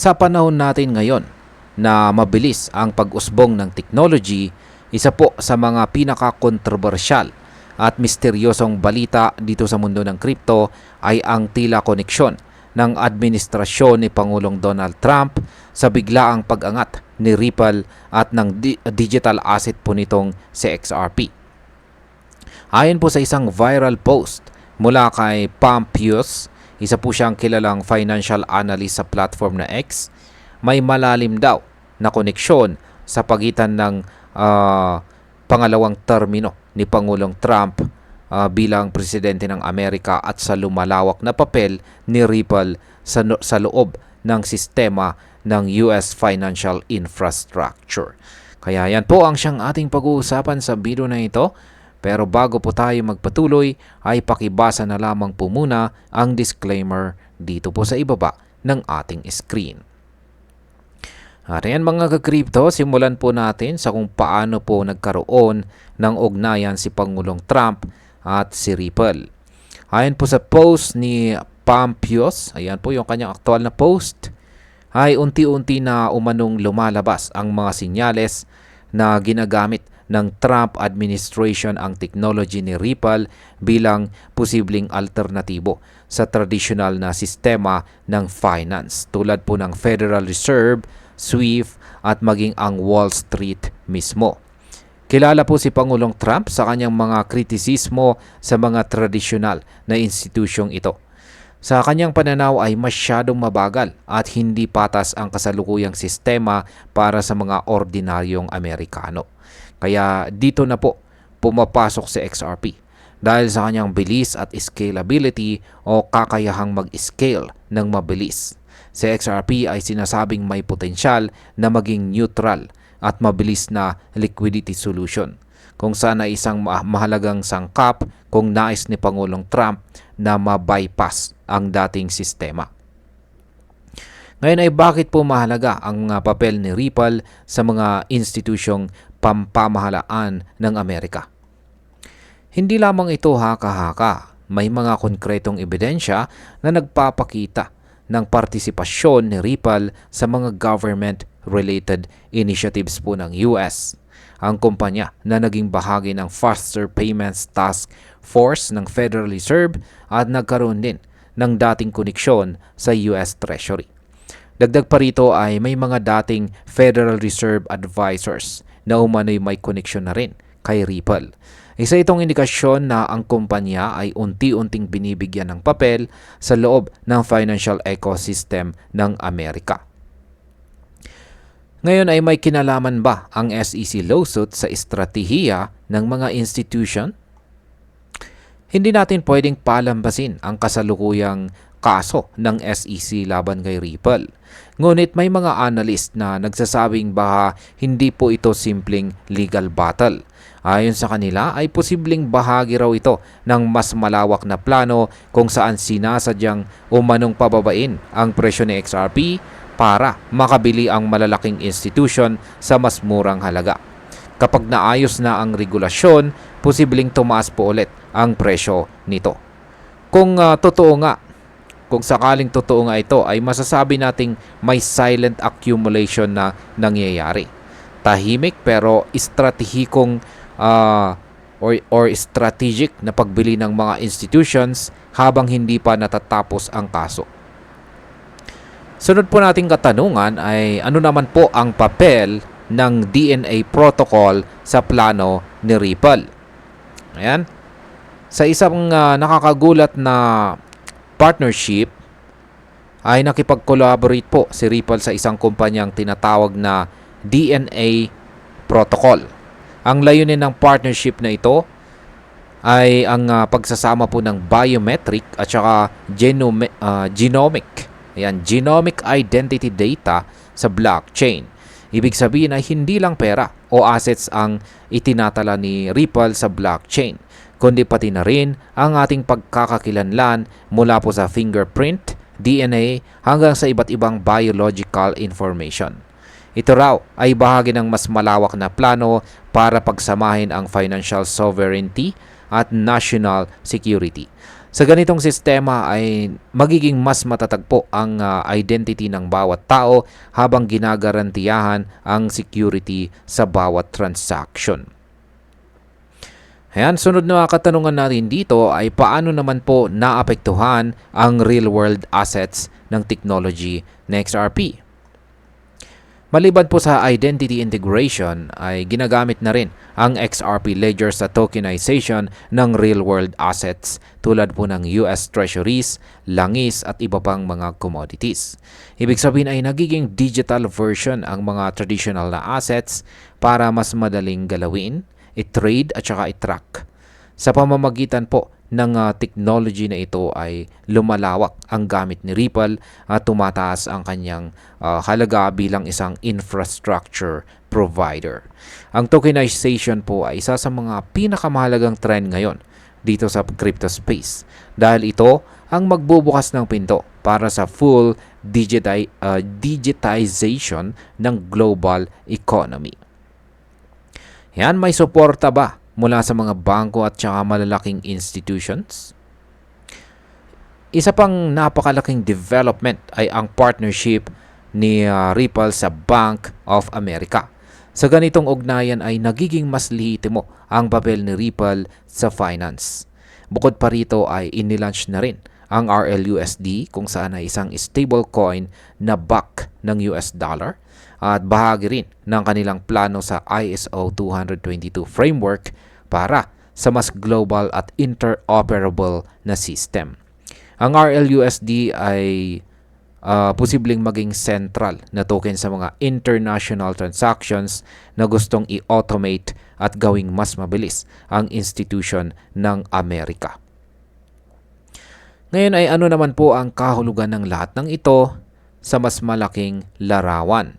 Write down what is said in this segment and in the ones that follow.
Sa panahon natin ngayon na mabilis ang pag-usbong ng technology, isa po sa mga pinaka-kontrobersyal at misteryosong balita dito sa mundo ng crypto ay ang tila koneksyon ng administrasyon ni Pangulong Donald Trump sa biglaang pag-angat ni Ripple at ng di- digital asset po nitong si XRP. Ayon po sa isang viral post mula kay Pompeius, isa po siyang kilalang financial analyst sa platform na X, may malalim daw na koneksyon sa pagitan ng ah, pangalawang termino ni Pangulong Trump ah, bilang presidente ng Amerika at sa lumalawak na papel ni Ripple sa, sa loob ng sistema ng US financial infrastructure. Kaya yan po ang siyang ating pag-uusapan sa video na ito. Pero bago po tayo magpatuloy ay pakibasa na lamang po muna ang disclaimer dito po sa ibaba ng ating screen. At ayan mga ka-crypto, simulan po natin sa kung paano po nagkaroon ng ugnayan si Pangulong Trump at si Ripple. Ayon po sa post ni Pompeius, ayan po yung kanyang aktual na post, ay unti-unti na umanong lumalabas ang mga sinyales na ginagamit ng Trump administration ang technology ni Ripple bilang posibleng alternatibo sa traditional na sistema ng finance tulad po ng Federal Reserve, SWIFT at maging ang Wall Street mismo. Kilala po si Pangulong Trump sa kanyang mga kritisismo sa mga tradisyonal na institusyong ito. Sa kanyang pananaw ay masyadong mabagal at hindi patas ang kasalukuyang sistema para sa mga ordinaryong Amerikano. Kaya dito na po pumapasok si XRP dahil sa kanyang bilis at scalability o kakayahang mag-scale ng mabilis. Si XRP ay sinasabing may potensyal na maging neutral at mabilis na liquidity solution kung saan ay isang ma- mahalagang sangkap kung nais ni Pangulong Trump na ma-bypass ang dating sistema. Ngayon ay bakit po mahalaga ang uh, papel ni Ripple sa mga institusyong pampamahalaan ng Amerika? Hindi lamang ito haka-haka, may mga konkretong ebidensya na nagpapakita ng partisipasyon ni Ripple sa mga government-related initiatives po ng US. Ang kumpanya na naging bahagi ng Faster Payments Task Force ng Federal Reserve at nagkaroon din ng dating koneksyon sa US Treasury. Dagdag pa rito ay may mga dating Federal Reserve advisors na umano'y may koneksyon na rin kay Ripple. Isa itong indikasyon na ang kumpanya ay unti-unting binibigyan ng papel sa loob ng financial ecosystem ng Amerika. Ngayon ay may kinalaman ba ang SEC lawsuit sa estratehiya ng mga institution? Hindi natin pwedeng palambasin ang kasalukuyang kaso ng SEC laban kay Ripple. Ngunit may mga analyst na nagsasabing baka hindi po ito simpleng legal battle. Ayon sa kanila ay posibleng bahagi raw ito ng mas malawak na plano kung saan sinasadyang umanong pababain ang presyo ni XRP para makabili ang malalaking institution sa mas murang halaga. Kapag naayos na ang regulasyon, posibleng tumaas po ulit ang presyo nito. Kung ah, totoo nga kung sakaling totoo nga ito ay masasabi nating may silent accumulation na nangyayari. Tahimik pero estratehikong ah, or, or strategic na pagbili ng mga institutions habang hindi pa natatapos ang kaso. Sunod po nating katanungan ay ano naman po ang papel ng DNA protocol sa plano ni Ripple. Ayan. Sa isang ah, nakakagulat na partnership ay nakipag-collaborate po si Ripple sa isang kumpanyang tinatawag na DNA Protocol. Ang layunin ng partnership na ito ay ang ah, pagsasama po ng biometric at saka genome, ah, genomic ayan, genomic identity data sa blockchain. Ibig sabihin ay hindi lang pera o assets ang itinatala ni Ripple sa blockchain kundi pati na rin ang ating pagkakakilanlan mula po sa fingerprint, DNA hanggang sa iba't ibang biological information. Ito raw ay bahagi ng mas malawak na plano para pagsamahin ang financial sovereignty at national security. Sa ganitong sistema ay magiging mas matatag po ang ah, identity ng bawat tao habang ginagarantiyahan ang security sa bawat transaction. Ayan, sunod na katanungan natin dito ay paano naman po naapektuhan ang real-world assets ng technology na XRP? Maliban po sa identity integration ay ginagamit na rin ang XRP ledger sa tokenization ng real-world assets tulad po ng US Treasuries, langis at iba pang mga commodities. Ibig sabihin ay nagiging digital version ang mga traditional na assets para mas madaling galawin, i-trade at saka i-track. Sa pamamagitan po ng ah, technology na ito ay lumalawak ang gamit ni Ripple at tumataas ang kanyang ah, halaga bilang isang infrastructure provider. Ang tokenization po ay isa sa mga pinakamahalagang trend ngayon dito sa crypto space dahil ito ang magbubukas ng pinto para sa full digiti- ah, digitization ng global economy. Yan, may suporta ba mula sa mga bangko at saka malalaking institutions? Isa pang napakalaking development ay ang partnership ni ah, Ripple sa Bank of America. Sa ganitong ugnayan ay nagiging mas lehitimo ang papel ni Ripple sa finance. Bukod pa rito ay inilaunch na rin ang RLUSD kung saan ay isang stable coin na back ng US dollar at bahagi rin ng kanilang plano sa ISO 222 framework para sa mas global at interoperable na system. Ang RLUSD ay ah, posibleng maging central na token sa mga international transactions na gustong i-automate at gawing mas mabilis ang institution ng Amerika. Ngayon ay ano naman po ang kahulugan ng lahat ng ito sa mas malaking larawan.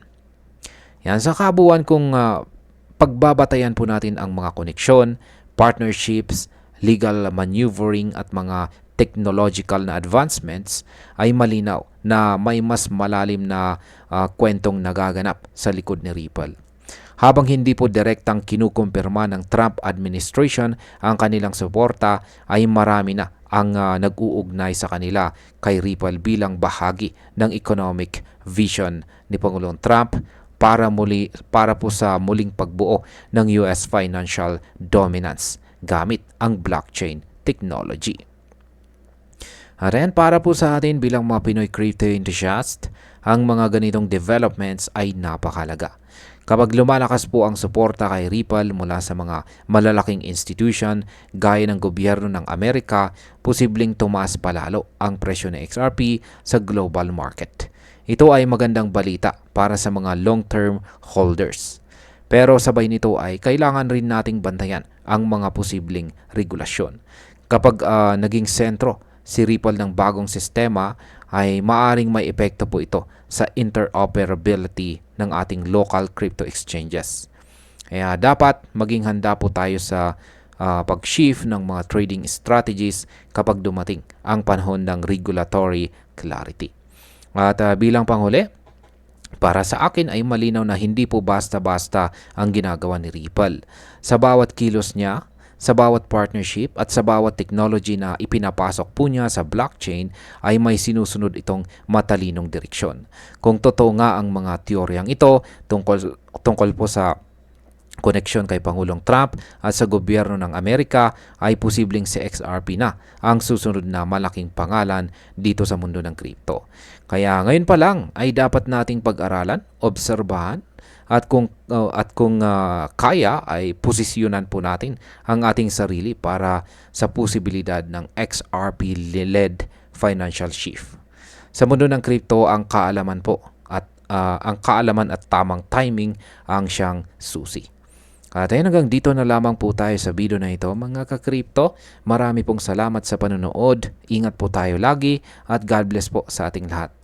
Yan sa kabuuan kung ah, pagbabatayan po natin ang mga koneksyon, partnerships, legal maneuvering at mga technological na advancements ay malinaw na may mas malalim na ah, kwentong nagaganap sa likod ni Ripple. Habang hindi po direktang kinukumpirma ng Trump administration ang kanilang suporta ay marami na ang ah, nag-uugnay sa kanila kay Ripple bilang bahagi ng economic vision ni Pangulong Trump para muli para po sa muling pagbuo ng US financial dominance gamit ang blockchain technology. At para po sa atin bilang mga Pinoy crypto enthusiast, ang mga ganitong developments ay napakalaga. Kapag lumalakas po ang suporta kay Ripple mula sa mga malalaking institution gaya ng gobyerno ng Amerika, posibleng tumaas palalo ang presyo ng XRP sa global market. Ito ay magandang balita para sa mga long-term holders. Pero sabay nito ay kailangan rin nating bantayan ang mga posibleng regulasyon. Kapag ah, naging sentro si Ripple ng bagong sistema ay maaring may epekto po ito sa interoperability ng ating local crypto exchanges. Kaya dapat maging handa po tayo sa ah, pag-shift ng mga trading strategies kapag dumating ang panahon ng regulatory clarity. At ah, bilang panghuli, para sa akin ay malinaw na hindi po basta-basta ang ginagawa ni Ripple. Sa bawat kilos niya, sa bawat partnership at sa bawat technology na ipinapasok po niya sa blockchain ay may sinusunod itong matalinong direksyon. Kung totoo nga ang mga teoryang ito tungkol, tungkol po sa koneksyon kay Pangulong Trump at sa gobyerno ng Amerika ay posibleng si XRP na ang susunod na malaking pangalan dito sa mundo ng crypto. Kaya ngayon pa lang ay dapat nating pag-aralan, obserbahan at kung uh, at kung uh, kaya ay posisyonan po natin ang ating sarili para sa posibilidad ng XRP led financial shift. Sa mundo ng crypto ang kaalaman po at uh, ang kaalaman at tamang timing ang siyang susi. At ayun hanggang dito na lamang po tayo sa video na ito mga ka-crypto. Marami pong salamat sa panonood. Ingat po tayo lagi at God bless po sa ating lahat.